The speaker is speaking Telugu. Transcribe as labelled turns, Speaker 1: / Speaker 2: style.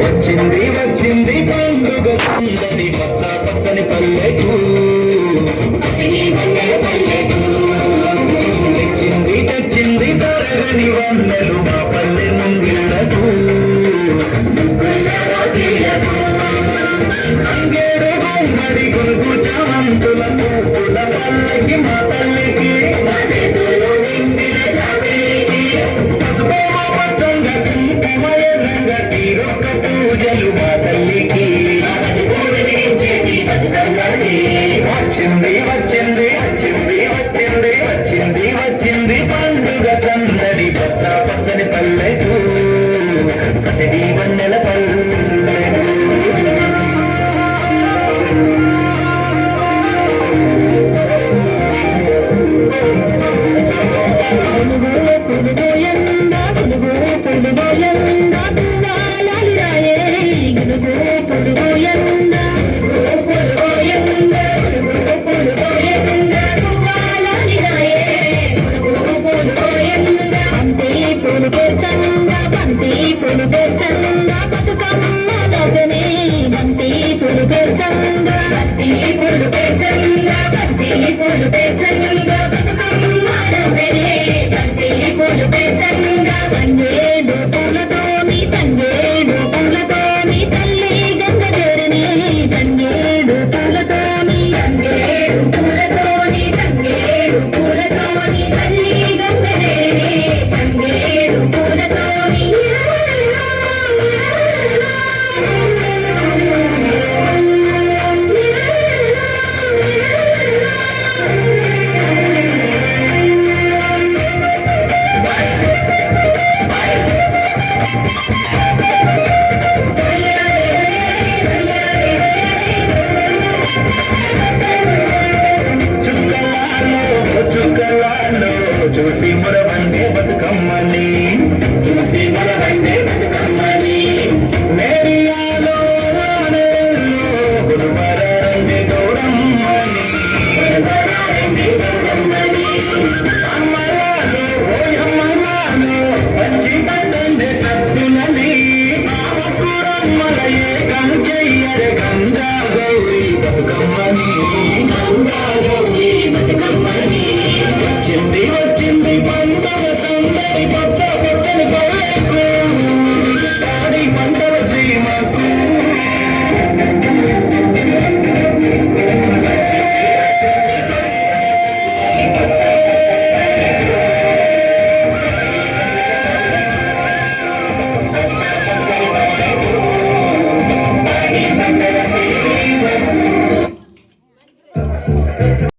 Speaker 1: వచ్చింది వచ్చింది పండుగ సందడి పచ్చ పచ్చని పల్లెకు తెచ్చింది తెచ్చింది తరగని వందలు మా పల్లె ముంగిళ్ళకు అంగేడు బొమ్మడి గురుగు చవంతులకు పండుగ సందడి పచ్చ పచ్చని పల్లెకు పసిడి వన్నెల పల్లెకు
Speaker 2: చంద బతుకమ్మ లోకనే